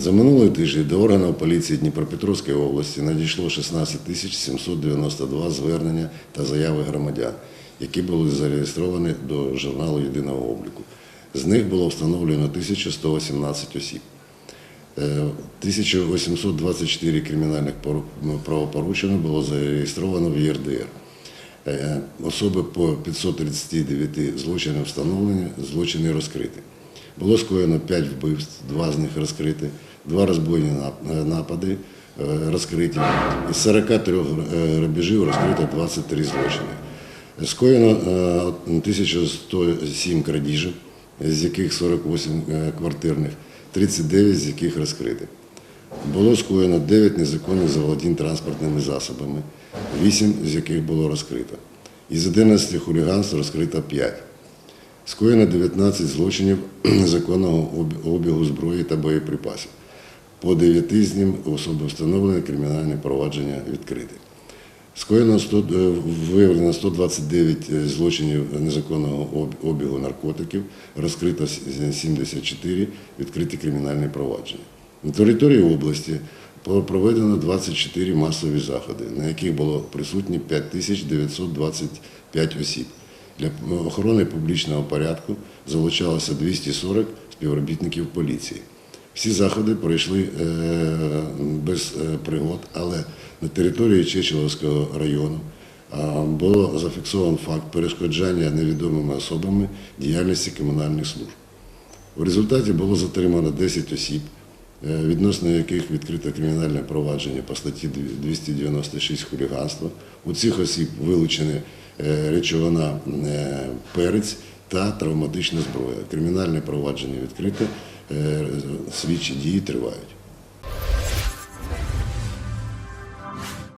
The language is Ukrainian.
За минулий тиждень до органів поліції Дніпропетровської області надійшло 16 тисяч 792 звернення та заяви громадян, які були зареєстровані до журналу єдиного обліку. З них було встановлено 1118 осіб. Е, 1824 кримінальних пору- правопорушення було зареєстровано в ЄРДР. Е, Особи по 539 злочинам встановлені, злочини розкриті. Було скоєно 5 вбивств, 2 з них розкриті, 2 розбойні е, напади е, розкриті. Із 43 гр- е, грабежів розкрито 23 злочини. Скоєно е, 1107 крадіжок, з яких 48 е, квартирних, 39 з яких розкриті. Було скоєно 9 незаконних заволодінь транспортними засобами, 8 з яких було розкрито. Із 11 хуліганств розкрито 5. Скоєно 19 злочинів незаконного обігу зброї та боєприпасів. По 9 з ним особи встановлені, кримінальне провадження відкрите. Скоєно 100, е, виявлено 129 злочинів незаконного обігу наркотиків, розкрито 74 відкриті кримінальні провадження. На території області проведено 24 масові заходи, на яких було присутні 5925 осіб. Для охорони публічного порядку залучалося 240 співробітників поліції. Всі заходи пройшли е, без е, пригод, але на території Чечеловського району було зафіксовано факт перешкоджання невідомими особами діяльності комунальних служб. В результаті було затримано 10 осіб, е, відносно яких відкрито кримінальне провадження по статті 296 хуліганства. У цих осіб вилучені речовина е, перець та травматична зброя. Кримінальне провадження відкрите, е, слідчі дії тривають.